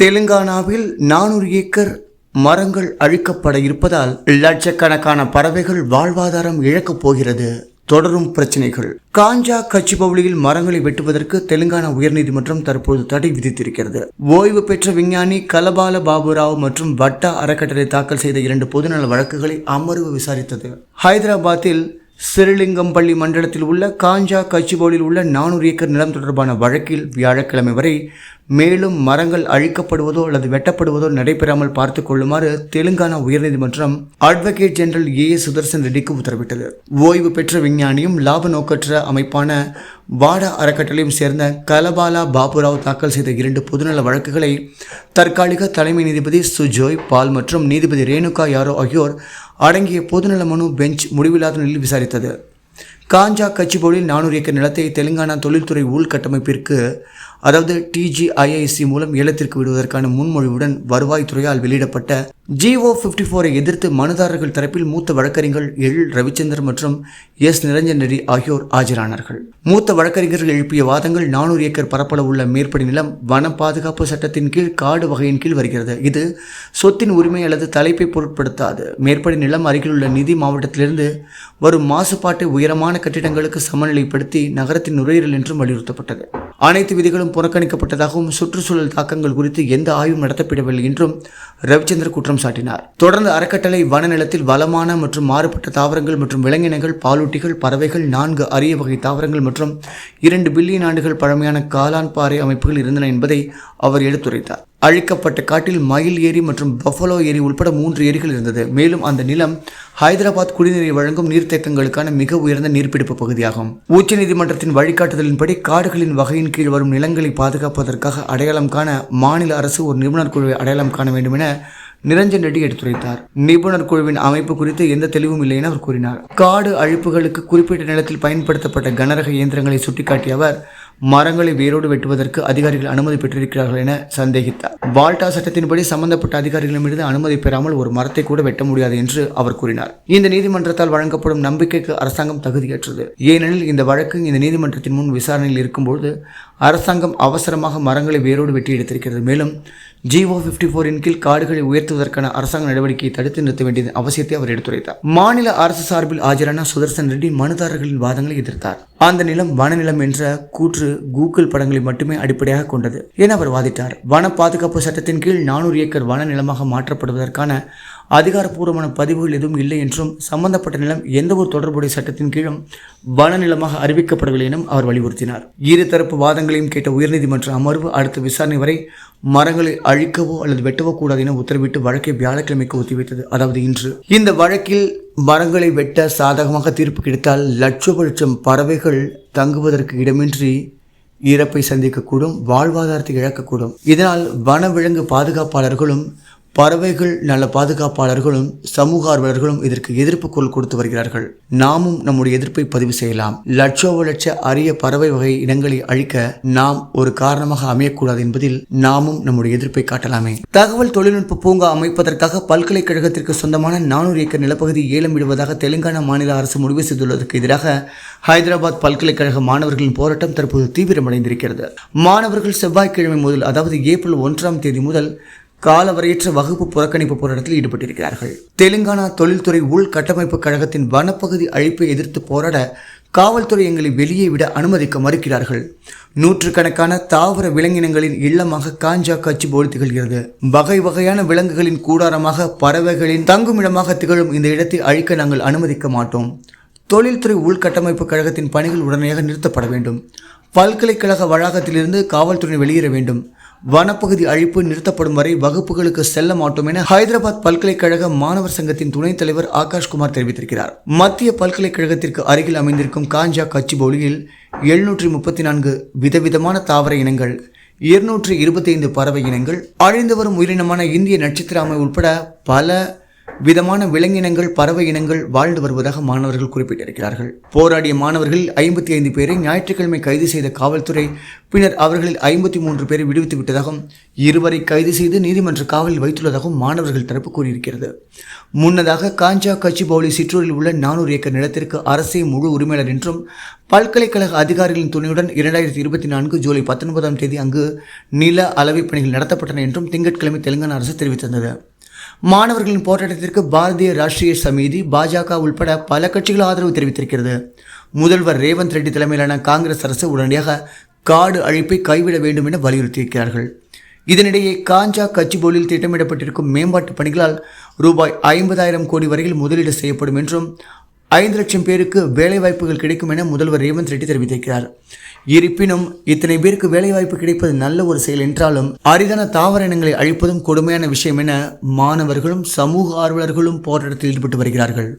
தெலுங்கானாவில் நானூறு ஏக்கர் மரங்கள் அழிக்கப்பட இருப்பதால் லட்சக்கணக்கான பறவைகள் வாழ்வாதாரம் இழக்கப் போகிறது. தொடரும் பிரச்சனைகள். காஞ்சா கச்சிபவுளியில் மரங்களை வெட்டுவதற்கு தெலுங்கானா உயர்நீதிமன்றம் தற்போது தடை விதித்திருக்கிறது. ஓய்வு பெற்ற விஞ்ஞானி கலபால பாபுராவ் மற்றும் வட்டா அறக்கட்டளை தாக்கல் செய்த இரண்டு பொதுநல வழக்குகளை அமர்வு விசாரித்தது. ஹைதராபாத்தில் சிறுலிங்கம்பள்ளி மண்டலத்தில் உள்ள காஞ்சா கச்சிபோலில் உள்ள நானூறு ஏக்கர் நிலம் தொடர்பான வழக்கில் வியாழக்கிழமை வரை மேலும் மரங்கள் அழிக்கப்படுவதோ அல்லது வெட்டப்படுவதோ நடைபெறாமல் பார்த்து கொள்ளுமாறு தெலுங்கானா உயர்நீதிமன்றம் அட்வொகேட் ஜெனரல் ஏ சுதர்சன் ரெட்டிக்கு உத்தரவிட்டது. ஓய்வு பெற்ற விஞ்ஞானியும் லாப நோக்கற்ற அமைப்பான வாடா அறக்கட்டளையும் சேர்ந்த கலபாலா பாபுராவ் தாக்கல் செய்த இரண்டு பொதுநல வழக்குகளை தற்காலிக தலைமை நீதிபதி சுஜோய் பால் மற்றும் நீதிபதி ரேணுகா யாரோ ஆகியோர் அடங்கிய பொதுநல மனு பெஞ்ச் முடிவில்லாத நிலையில் விசாரித்தது. காஞ்சா கச்சிபோலில் நானூறு ஏக்கர் நிலத்தை தெலுங்கானா தொழில்துறை உள்கட்டமைப்பிற்கு அதாவது டிஜிஐஐசி மூலம் ஏலத்திற்கு விடுவதற்கான முன்மொழிவுடன் வருவாய்த்துறையால் வெளியிடப்பட்ட ஜிஓ ஃபிஃப்டி ஃபோரை எதிர்த்து மனுதாரர்கள் தரப்பில் மூத்த வழக்கறிஞர்கள் எல். ரவிச்சந்தர் மற்றும் எஸ். நிரஞ்சன் ரெட்டி ஆகியோர் ஆஜரானார்கள். மூத்த வழக்கறிஞர்கள் எழுப்பிய வாதங்கள் நானூறு ஏக்கர் பரப்பளவு உள்ள மேற்படி நிலம் வன பாதுகாப்பு சட்டத்தின் கீழ் காடு வகையின் கீழ் வருகிறது. இது சொத்தின் உரிமை அல்லது தலைப்பை பொருட்படுத்தாது. மேற்படி நிலம் அருகிலுள்ள நிதி மாவட்டத்திலிருந்து வரும் மாசுபாட்டை உயரமான கட்டிடங்களுக்கு சமநிலைப்படுத்தி நகரத்தின் நுரையீரல் என்றும் வலியுறுத்தப்பட்டது. அனைத்து விதிகளும் புறக்கணிக்கப்பட்டதாகவும் சுற்றுச்சூழல் தாக்கங்கள் குறித்து எந்த ஆய்வும் நடத்தப்படவில்லை என்றும் ரவிச்சந்திரன் குற்றம் சாட்டினார். தொடர்ந்து அறக்கட்டளை வனநிலத்தில் வளமான மற்றும் மாறுபட்ட தாவரங்கள் மற்றும் விலங்கினங்கள் பாலூட்டிகள் பறவைகள் நான்கு அரிய வகை தாவரங்கள் மற்றும் இரண்டு பில்லியன் ஆண்டுகள் பழமையான காலான் பாறை அமைப்புகள் இருந்தன என்பதை அவர் எடுத்துரைத்தார். அழிக்கப்பட்ட காட்டில் மயில் ஏரி மற்றும் பஃபலோ ஏரி உட்பட மூன்று ஏரிகள் இருந்தது. மேலும் அந்த நிலம் ஹைதராபாத் குடிநீரை வழங்கும் நீர்த்தேக்கங்களுக்கான மிக உயர்ந்த நீர்பிடிப்பு பகுதியாகும். உச்சநீதிமன்றத்தின் வழிகாட்டுதலின்படி காடுகளின் வகையின் கீழ் வரும் நிலங்களை பாதுகாப்பதற்காக அடையாளம் காண மாநில அரசு ஒரு நிபுணர் குழுவை அடையாளம் காண வேண்டும் என நிரஞ்சன் ரெட்டி எடுத்துரைத்தார். நிபுணர் குழுவின் அமைப்பு குறித்து எந்த தெளிவும் இல்லை என அவர் கூறினார். காடு அழிப்புகளுக்கு குறிப்பிட்ட நிலத்தில் பயன்படுத்தப்பட்ட கனரக இயந்திரங்களை சுட்டிக்காட்டிய அவர் மரங்களை வேரோடு வெட்டுவதற்கு அதிகாரிகள் அனுமதி பெற்றிருக்கிறார்கள் என சந்தேகித்தார். வால்டா சட்டத்தின்படி சம்பந்தப்பட்ட அதிகாரிகளிடமிருந்து அனுமதி பெறாமல் ஒரு மரத்தை கூட வெட்ட முடியாது என்று அவர் கூறினார். இந்த நீதிமன்றத்தால் வழங்கப்படும் நம்பிக்கைக்கு அரசாங்கம் தகுதியற்றது. ஏனெனில் இந்த வழக்கு இந்த நீதிமன்றத்தின் முன் விசாரணையில் இருக்கும்போது அரசாங்கம் அவசரமாக மரங்களை வேரோடு வெட்டி எடுத்திருக்கிறது. மேலும் ஜிஓ பிப்டி ஃபோரின் கீழ் காடுகளை உயர்த்துவதற்கான அரசாங்க நடவடிக்கையை தடுத்து நிறுத்த வேண்டிய அவசியத்தை அவர் எடுத்துரைத்தார். மாநில அரசு சார்பில் ஆஜரான சுதர்சன் ரெட்டி மனுதாரர்களின் வாதங்களை எதிர்த்தார். அந்த நிலம் வனநிலம் என்ற கூற்று கூகுள் படங்களை மட்டுமே அடிப்படையாக கொண்டது என அவர் வாதிட்டார். வன பாதுகாப்பு சட்டத்தின் கீழ் நானூறு ஏக்கர் வன நிலமாக மாற்றப்படுவதற்கான அதிகாரப்பூர்வமான பதிவுகள் எதுவும் இல்லை என்றும் சம்பந்தப்பட்ட நிலம் எந்த ஒரு தொடர்புடைய சட்டத்தின் கீழும் வன நிலமாக அறிவிக்கப்படவில்லை எனும் அவர் வலியுறுத்தினார். இருதரப்பு வாதங்களையும் கேட்ட உயர்நீதிமன்ற அமர்வு அடுத்த விசாரணை வரை மரங்களை அழிக்கவோ அல்லது வெட்டவோ கூடாது என உத்தரவிட்டு வழக்கை வியாழக்கிழமைக்கு ஒத்திவைத்தது. அதாவது இன்று. இந்த வழக்கில் மரங்களை வெட்ட சாதகமாக தீர்ப்பு கிடைத்தால் லட்சோப லட்சம் பறவைகள் தங்குவதற்கு இடமின்றி இறப்பை சந்திக்கக்கூடும் வாழ்வாதாரத்தை இழக்கக்கூடும். இதனால் வனவிலங்கு பாதுகாப்பாளர்களும் பறவைகள் நல பாதுகாப்பாளர்களும் சமூக ஆர்வலர்களும் இதற்கு எதிர்ப்பு குரல் கொடுத்து வருகிறார்கள். நாமும் நம்முடைய எதிர்ப்பை பதிவு செய்யலாம். லட்சோப லட்ச அரிய பறவை வகை இனங்களை அழிக்க நாம் ஒரு காரணமாக அமையக்கூடாது என்பதில் நாமும் நம்முடைய எதிர்ப்பை காட்டலாமே. தகவல் தொழில்நுட்ப பூங்கா அமைப்பதற்காக பல்கலைக்கழகத்திற்கு சொந்தமான நானூறு ஏக்கர் நிலப்பகுதி ஏலம் விடுவதாக தெலுங்கானா மாநில அரசு முடிவு செய்துள்ளதற்கு எதிராக ஹைதராபாத் பல்கலைக்கழக மாணவர்களின் போராட்டம் தற்போது தீவிரமடைந்திருக்கிறது. மாணவர்கள் செவ்வாய்க்கிழமை முதல் அதாவது ஏப்ரல் ஒன்றாம் தேதி முதல் காலவரையற்ற வகுப்பு புறக்கணிப்பு போராட்டத்தில் ஈடுபட்டிருக்கிறார்கள். தெலுங்கானா தொழில்துறை உள்கட்டமைப்பு கழகத்தின் வனப்பகுதி அழிப்பை எதிர்த்து போராட காவல்துறை எங்களை வெளியே விட அனுமதிக்க மறுக்கிறார்கள். நூற்றுக்கணக்கான தாவர விலங்கினங்களின் இல்லமாக காஞ்சா காட்சி போல் திகழ்கிறது. வகை வகையான விலங்குகளின் கூடாரமாக பறவைகளின் தங்குமிடமாக திகழும் இந்த இடத்தை அழிக்க நாங்கள் அனுமதிக்க மாட்டோம். தொழில்துறை உள்கட்டமைப்பு கழகத்தின் பணிகள் உடனடியாக நிறுத்தப்பட வேண்டும். பல்கலைக்கழக வளாகத்திலிருந்து காவல்துறை வெளியேற வேண்டும். வனப்பகுதி அழிப்பு நிறுத்தப்படும் வரை வகுப்புகளுக்கு செல்ல மாட்டோம் என ஹைதராபாத் பல்கலைக்கழக மாணவர் சங்கத்தின் துணைத் தலைவர் ஆகாஷ்குமார் தெரிவித்திருக்கிறார். மத்திய பல்கலைக்கழகத்திற்கு அருகில் அமைந்திருக்கும் காஞ்சா கச்சிபோலியில் எழுநூற்றி முப்பத்தி நான்கு விதவிதமான தாவர இனங்கள் இருநூற்றி இருபத்தைந்து பறவை இனங்கள் அழிந்து வரும் உயிரினமான இந்திய நட்சத்திர அமை உட்பட பல விதமான விலங்கினங்கள் பறவை இனங்கள் வாழ்ந்து வருவதாக மாணவர்கள் குறிப்பிட்டிருக்கிறார்கள். போராடிய மாணவர்களில் ஐம்பத்தி ஐந்து பேரை ஞாயிற்றுக்கிழமை கைது செய்த காவல்துறை பின்னர் அவர்களில் ஐம்பத்தி மூன்று பேரை விடுவித்து விட்டதாகவும் இருவரை கைது செய்து நீதிமன்ற காவலில் வைத்துள்ளதாகவும் மாணவர்கள் தரப்பு கூறியிருக்கிறது. முன்னதாக காஞ்சா கச்சிபவுலி சிற்றூரில் உள்ள நானூறு ஏக்கர் நிலத்திற்கு அரசே முழு உரிமையாளர் என்றும் பல்கலைக்கழக அதிகாரிகளின் துணையுடன் இரண்டாயிரத்தி இருபத்தி நான்கு ஜூலை பத்தொன்பதாம் தேதி அங்கு நில அளவை பணிகள் நடத்தப்பட்டன என்றும் திங்கட்கிழமை தெலுங்கானா அரசு தெரிவித்திருந்தது. மாணவர்களின் போராட்டத்திற்கு பாரதிய ராஷ்டிரிய சமிதி பாஜக உள்பட பல கட்சிகள் ஆதரவு தெரிவித்திருக்கிறது. முதல்வர் ரேவந்த் ரெட்டி தலைமையிலான காங்கிரஸ் அரசு உடனடியாக காடு அழிப்பை கைவிட வேண்டும் என வலியுறுத்தியிருக்கிறார்கள். இதனிடையே காஞ்சா கச்சிபோலில் திட்டமிடப்பட்டிருக்கும் மேம்பாட்டு பணிகளால் ரூபாய் ஐம்பதாயிரம் கோடி வரையில் முதலீடு செய்யப்படும் என்றும் ஐந்து லட்சம் பேருக்கு வேலைவாய்ப்புகள் கிடைக்கும் என முதல்வர் ரேவந்த் ரெட்டி தெரிவித்திருக்கிறார். இருப்பினும் இத்தனை பேருக்கு வேலைவாய்ப்பு கிடைப்பது நல்ல ஒரு செயல் என்றாலும் அரிதான தாவர இனங்களை அழிப்பதும் கொடுமையான விஷயம் என மாணவர்களும் சமூக ஆர்வலர்களும் போராட்டத்தில் ஈடுபட்டு வருகிறார்கள்.